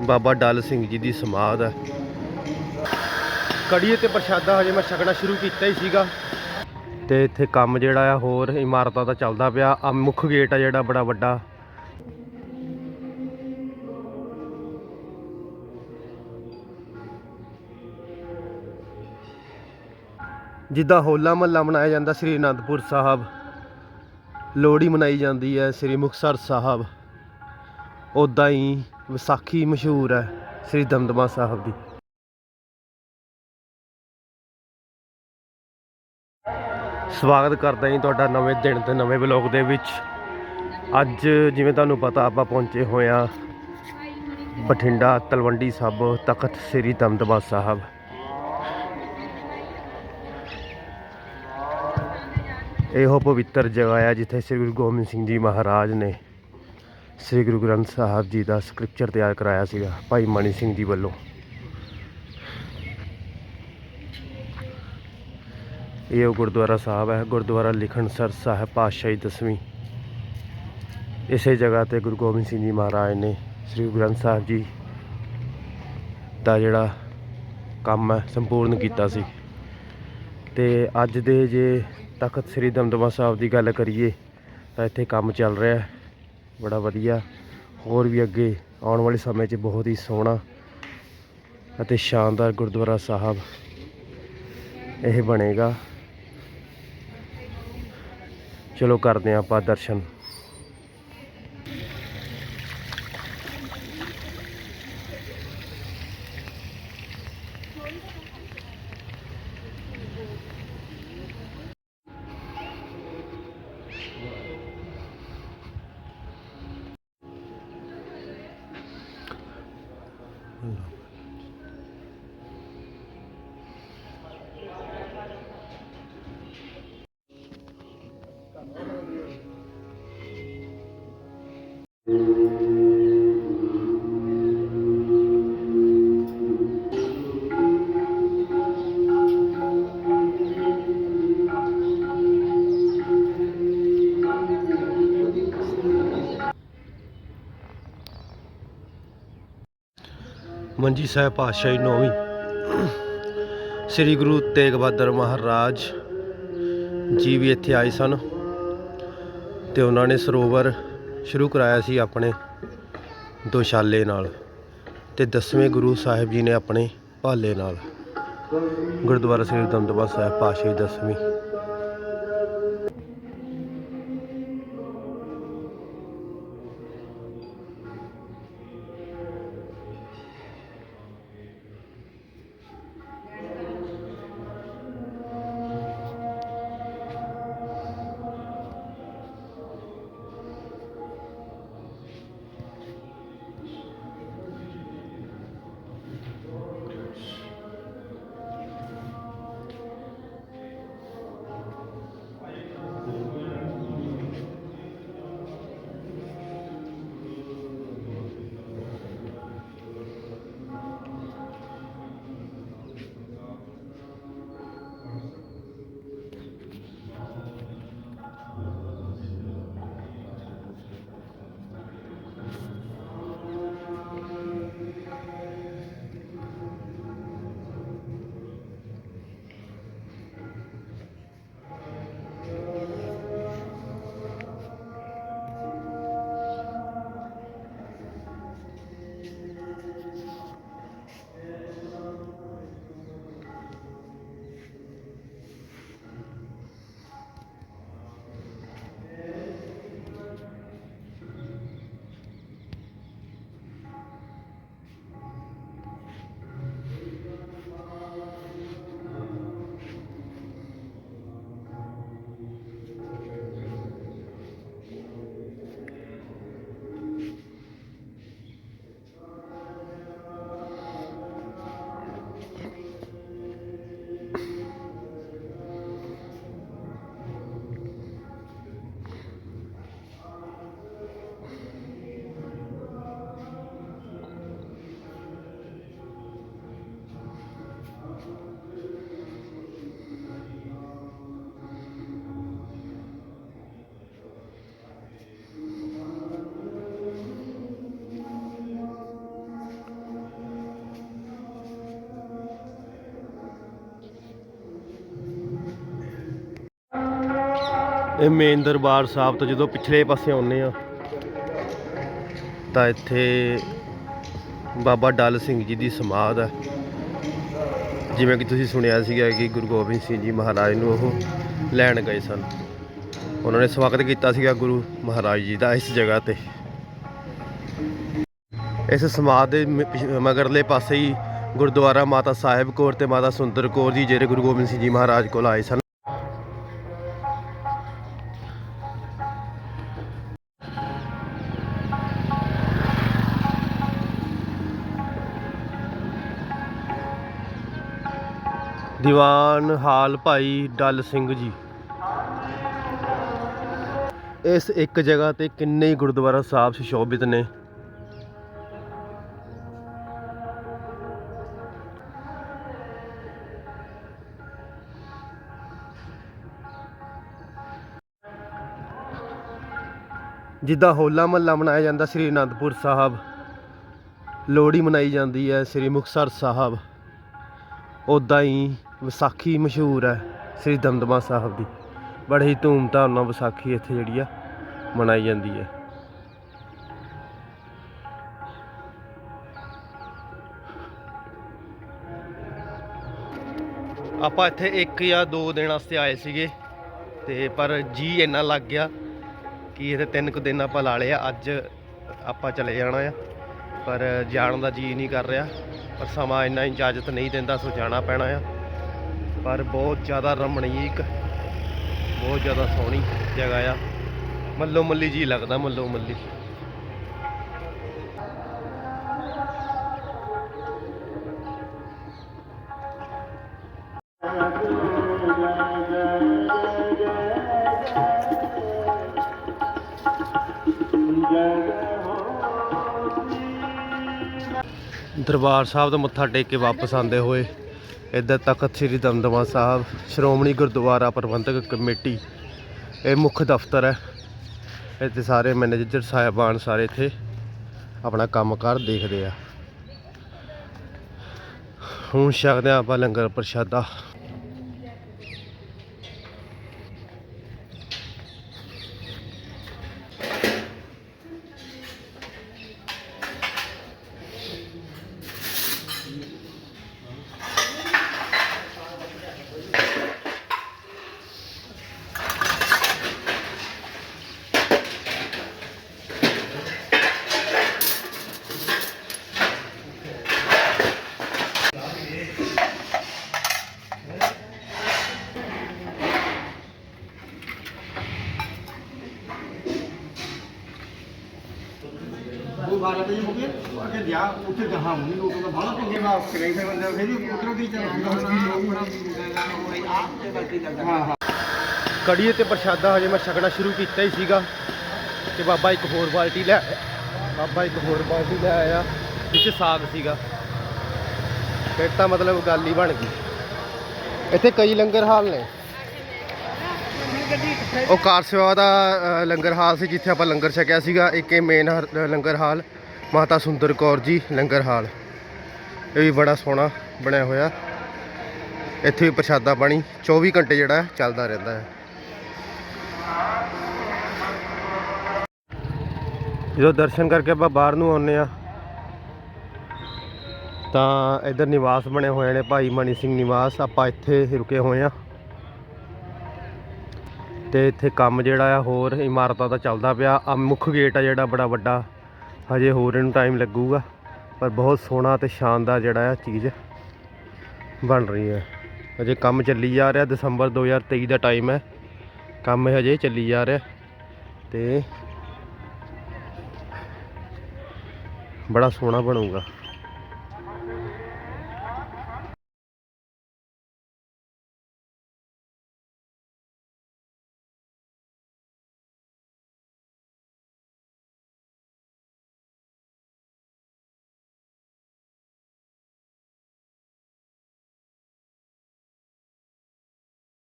ਬਾਬਾ ਡਲ ਸਿੰਘ ਜੀ ਦੀ ਸਮਾਧ ਹੈ। ਕੜੀਏ ਤੇ ਪ੍ਰਸ਼ਾਦਾ ਹਜੇ ਮੈਂ ਛਕਣਾ ਸ਼ੁਰੂ ਕੀਤਾ ਹੀ ਸੀਗਾ। ਤੇ ਇੱਥੇ ਕੰਮ ਜਿਹੜਾ ਆ, ਹੋਰ ਇਮਾਰਤਾਂ ਦਾ ਚੱਲਦਾ ਪਿਆ। ਆ ਮੁੱਖ ਗੇਟ ਆ ਜਿਹੜਾ ਬੜਾ ਵੱਡਾ। ਜਿੱਦਾਂ ਹੋਲਾ ਮਹੱਲਾ ਮਨਾਇਆ ਜਾਂਦਾ, ਸ੍ਰੀ ਅਨੰਦਪੁਰ ਸਾਹਿਬ। ਲੋਹੜੀ ਮਨਾਈ ਜਾਂਦੀ ਹੈ, ਸ੍ਰੀ ਮੁਕਤਸਰ ਸਾਹਿਬ। ਉਦਾਂ ਹੀ ਵਿਸਾਖੀ ਮਸ਼ਹੂਰ ਹੈ, ਸ੍ਰੀ ਦਮਦਮਾ ਸਾਹਿਬ ਦੀ। ਸਵਾਗਤ ਕਰਦਾ ਜੀ ਤੁਹਾਡਾ ਨਵੇਂ ਦਿਨ ਤੇ ਨਵੇਂ ਵਲੌਗ ਦੇ ਵਿੱਚ। ਅੱਜ ਜਿਵੇਂ ਤੁਹਾਨੂੰ ਪਤਾ ਆਪਾਂ ਪਹੁੰਚੇ ਹੋਏ ਹਾਂ ਬਠਿੰਡਾ ਤਲਵੰਡੀ ਸਾਬੋ ਤਖਤ ਸ੍ਰੀ ਦਮਦਮਾ ਸਾਹਿਬ। ਇਹੋ ਪਵਿੱਤਰ ਜਗ੍ਹਾ ਹੈ ਜਿੱਥੇ ਸ੍ਰੀ ਗੁਰੂ ਗੋਬਿੰਦ ਸਿੰਘ ਜੀ ਮਹਾਰਾਜ ਨੇ ਸ੍ਰੀ ਗੁਰੂ ਗ੍ਰੰਥ ਸਾਹਿਬ ਜੀ ਦਾ ਸਕ੍ਰਿਪਚਰ ਤਿਆਰ ਕਰਾਇਆ ਸੀਗਾ ਭਾਈ ਮਣੀ ਸਿੰਘ ਜੀ ਵੱਲੋਂ। ਇਹ ਉਹ ਗੁਰਦੁਆਰਾ ਸਾਹਿਬ ਹੈ, ਗੁਰਦੁਆਰਾ ਲਿਖਣਸਰ ਸਾਹਿਬ ਪਾਤਸ਼ਾਹੀ ਦਸਵੀਂ। ਇਸੇ ਜਗ੍ਹਾ ਤੇ ਗੁਰੂ ਗੋਬਿੰਦ ਸਿੰਘ ਜੀ ਮਹਾਰਾਜ ਨੇ ਸ੍ਰੀ ਗੁਰੂ ਗ੍ਰੰਥ ਸਾਹਿਬ ਜੀ ਦਾ ਜਿਹੜਾ ਕੰਮ ਹੈ, ਸੰਪੂਰਨ ਕੀਤਾ ਸੀ। ਤੇ ਅੱਜ ਦੇ ਜੇ ਤਖਤ ਸ੍ਰੀ ਦਮਦਮਾ ਸਾਹਿਬ ਦੀ ਗੱਲ ਕਰੀਏ, ਤਾਂ ਇੱਥੇ ਕੰਮ ਚੱਲ ਰਿਹਾ ਹੈ। ਬੜਾ ਵਧੀਆ। ਹੋਰ ਵੀ ਅੱਗੇ ਆਉਣ ਵਾਲੇ ਸਮੇਂ 'ਚ ਬਹੁਤ ਹੀ ਸੋਹਣਾ ਅਤੇ ਸ਼ਾਨਦਾਰ ਗੁਰਦੁਆਰਾ ਸਾਹਿਬ ਇਹ ਬਣੇਗਾ। ਚਲੋ ਕਰਦੇ ਹਾਂ ਆਪਾਂ ਦਰਸ਼ਨ। ਮੰਜੀ ਸਾਹਿਬ ਪਾਤਸ਼ਾਹੀ ਨੌਵੀਂ ਸ੍ਰੀ ਗੁਰੂ ਤੇਗ ਬਹਾਦਰ ਮਹਾਰਾਜ ਜੀ ਵੀ ਇੱਥੇ ਆਏ ਸਨ ਤੇ ਉਹਨਾਂ ਨੇ ਸਰੋਵਰ ਸ਼ੁਰੂ ਕਰਾਇਆ ਸੀ ਆਪਣੇ ਦੋਸ਼ਾਲੇ ਨਾਲ ਤੇ ਦਸਵੇਂ ਗੁਰੂ ਸਾਹਿਬ ਜੀ ਨੇ ਆਪਣੇ ਭਾਲੇ ਨਾਲ ਗੁਰਦੁਆਰਾ ਸ੍ਰੀ ਦਮਦਮਾ ਸਾਹਿਬ ਪਾਤਸ਼ਾਹੀ ਦਸਵੀਂ ਇਹ ਮੇਨ ਦਰਬਾਰ ਸਾਹਿਬ ਤੋਂ ਜਦੋਂ ਪਿਛਲੇ ਪਾਸੇ ਆਉਂਦੇ ਆ ਤਾਂ ਇੱਥੇ ਬਾਬਾ ਡਲ ਸਿੰਘ ਜੀ ਦੀ ਸਮਾਧ ਹੈ। ਜਿਵੇਂ ਕਿ ਤੁਸੀਂ ਸੁਣਿਆ ਸੀਗਾ ਕਿ ਗੁਰੂ ਗੋਬਿੰਦ ਸਿੰਘ ਜੀ ਮਹਾਰਾਜ ਨੂੰ ਉਹ ਲੈਣ ਗਏ ਸਨ। ਉਹਨਾਂ ਨੇ ਸਵਾਗਤ ਕੀਤਾ ਸੀਗਾ ਗੁਰੂ ਮਹਾਰਾਜ ਜੀ ਦਾ ਇਸ ਜਗ੍ਹਾ ਤੇ। ਇਸ ਸਮਾਧ ਦੇ ਮਗਰਲੇ ਪਾਸੇ ਹੀ ਗੁਰਦੁਆਰਾ ਮਾਤਾ ਸਾਹਿਬ ਕੌਰ ਤੇ ਮਾਤਾ ਸੁੰਦਰ ਕੌਰ ਜੀ, ਜਿਹੜੇ ਗੁਰੂ ਗੋਬਿੰਦ ਸਿੰਘ ਜੀ ਮਹਾਰਾਜ ਕੋਲ ਆਏ ਸਨ। ਦੀਵਾਨ ਹਾਲ ਭਾਈ ਡਲ ਸਿੰਘ ਜੀ। ਇਸ ਇੱਕ ਜਗ੍ਹਾ ਤੇ ਕਿੰਨੇ ਹੀ ਗੁਰਦੁਆਰਾ ਸਾਹਿਬ ਸੁਸ਼ੋਭਿਤ ਨੇ। ਜਿੱਦਾਂ ਹੋਲਾ ਮਹੱਲਾ ਮਨਾਇਆ ਜਾਂਦਾ ਸ੍ਰੀ ਅਨੰਦਪੁਰ ਸਾਹਿਬ, ਲੋਹੜੀ ਮਨਾਈ ਜਾਂਦੀ ਹੈ ਸ੍ਰੀ ਮੁਕਤਸਰ ਸਾਹਿਬ। ਉਦਾਂ ਹੀ ਵਿਸਾਖੀ ਮਸ਼ਹੂਰ ਹੈ, ਸ੍ਰੀ ਦਮਦਮਾ ਸਾਹਿਬ ਦੀ। ਬੜੇ ਹੀ ਧੂਮਧਾਮ ਨਾਲ ਵਿਸਾਖੀ ਇੱਥੇ ਜਿਹੜੀ ਆ ਮਨਾਈ ਜਾਂਦੀ ਹੈ। ਆਪਾਂ ਇੱਥੇ ਇੱਕ ਜਾਂ ਦੋ ਦਿਨ ਵਾਸਤੇ ਆਏ ਸੀਗੇ, ਤੇ ਪਰ ਜੀ ਇੰਨਾ ਲੱਗ ਗਿਆ ਕਿ ਇਹਦੇ ਤਿੰਨ ਕੁ ਦਿਨ ਆਪਾਂ ਲਾ ਲਿਆ ਅੱਜ ਆਪਾਂ ਚਲੇ ਜਾਣਾ ਆ। ਪਰ ਜਾਣ ਦਾ ਜੀ ਨਹੀਂ ਕਰ ਰਿਹਾ, ਪਰ ਸਮਾਂ ਇੰਨਾ ਇਜਾਜ਼ਤ ਨਹੀਂ ਦਿੰਦਾ, ਸੋ ਜਾਣਾ ਪੈਣਾ ਆ। ਪਰ ਬਹੁਤ ਜ਼ਿਆਦਾ ਰਮਣੀਕ, ਬਹੁਤ ਜ਼ਿਆਦਾ ਸੋਹਣੀ ਜਗ੍ਹਾ ਆ। ਮੱਲੋ ਮੱਲੀ ਜੀ ਲੱਗਦਾ, ਮੱਲੋ ਮੱਲੀ। ਦਰਬਾਰ ਸਾਹਿਬ ਦਾ ਮੱਥਾ ਟੇਕ ਕੇ ਵਾਪਸ ਆਉਂਦੇ ਹੋਏ ਇੱਧਰ ਤਖਤ ਸ੍ਰੀ ਦਮਦਮਾ ਸਾਹਿਬ, ਸ਼੍ਰੋਮਣੀ ਗੁਰਦੁਆਰਾ ਪ੍ਰਬੰਧਕ ਕਮੇਟੀ, ਇਹ ਮੁੱਖ ਦਫ਼ਤਰ ਹੈ। ਇੱਥੇ ਸਾਰੇ ਮੈਨੇਜਰ ਸਾਹਿਬਾਨ ਸਾਰੇ ਇੱਥੇ ਆਪਣਾ ਕੰਮਕਾਰ ਦੇਖਦੇ ਆ। ਹੁਣ ਛਕਦੇ ਹਾਂ ਆਪਾਂ ਲੰਗਰ ਪ੍ਰਸ਼ਾਦਾ। ਗਏ ਕਿ ਜਾ ਉੱਥੇ ਜਹਾਂ ਨਹੀਂ ਲੋਕਾਂ ਦਾ ਬਾਹਲਾ ਚੰਗੇ ਨਾਲ ਕਰੇ ਫਿਰ ਬੰਦੇ ਫਿਰ ਵੀ ਉਧਰੋਂ ਦੀ ਹਾਂ ਹਾਂ ਕੜੀ ਤੇ ਪ੍ਰਸ਼ਾਦਾ ਹਜੇ ਮੈਂ ਛਕਣਾ ਸ਼ੁਰੂ ਕੀਤਾ ਹੀ ਸੀਗਾ ਤੇ ਬਾਬਾ ਇੱਕ ਹੋਰ ਬਾਲਟੀ ਲੈ ਆਇਆ। ਬਾਬਾ ਇੱਕ ਹੋਰ ਬਾਲਟੀ ਲੈ ਆਇਆ ਵਿੱਚ ਸਾਗ ਸੀਗਾ। ਫਿਰ ਤਾਂ ਮਤਲਬ ਗੱਲ ਹੀ ਬਣ ਗਈ। ਇੱਥੇ ਕਈ ਲੰਗਰ ਹਾਲ ਨੇ। ਉਹ ਕਾਰ ਸੇਵਾ ਦਾ ਲੰਗਰ ਹਾਲ ਸੀ ਜਿੱਥੇ ਆਪਾਂ ਲੰਗਰ ਛਕਿਆ ਸੀਗਾ ਇੱਕ ਇਹ ਮੇਨ ਲੰਗਰ ਹਾਲ। ਮਾਤਾ ਸੁੰਦਰ ਕੌਰ ਜੀ, ਲੰਗਰ ਹਾਲ। ਇਹ ਵੀ ਬੜਾ ਸੋਹਣਾ ਬਣਿਆ ਹੋਇਆ। ਇੱਥੇ ਵੀ ਪ੍ਰਸ਼ਾਦਾ ਪਾਣੀ 24 ਘੰਟੇ ਜਿਹੜਾ ਚੱਲਦਾ ਰਹਿੰਦਾ ਹੈ। ਜਦੋਂ ਦਰਸ਼ਨ ਕਰਕੇ ਆਪਾਂ ਬਾਹਰ ਨੂੰ ਆਉਂਦੇ ਆ ਤਾਂ ਇੱਧਰ ਨਿਵਾਸ ਬਣੇ ਹੋਏ ਨੇ ਭਾਈ ਮਨੀ ਸਿੰਘ ਨਿਵਾਸ। ਆਪਾਂ ਇੱਥੇ ਰੁਕੇ ਹੋਏ ਆ ਤੇ ਇੱਥੇ ਕੰਮ ਜਿਹੜਾ ਆ ਹੋਰ ਇਮਾਰਤਾਂ ਦਾ ਚੱਲਦਾ ਪਿਆ। ਆ ਮੁੱਖ ਗੇਟ ਆ ਜਿਹੜਾ ਬੜਾ ਵੱਡਾ। ਹਜੇ ਹੋਰ ਇਹਨੂੰ ਟਾਈਮ ਲੱਗੂਗਾ, ਪਰ ਬਹੁਤ ਸੋਹਣਾ ਤੇ ਸ਼ਾਨਦਾਰ ਜਿਹੜਾ ਆ ਚੀਜ਼ ਬਣ ਰਹੀ ਹੈ। ਹਜੇ ਕੰਮ ਚੱਲੀ ਜਾ ਰਿਹਾ, ਦਸੰਬਰ 2023 ਦਾ ਟਾਈਮ ਹੈ। ਕੰਮ ਹਜੇ ਚੱਲੀ ਜਾ ਰਿਹਾ ਤੇ ਬੜਾ ਸੋਹਣਾ ਬਣੂਗਾ।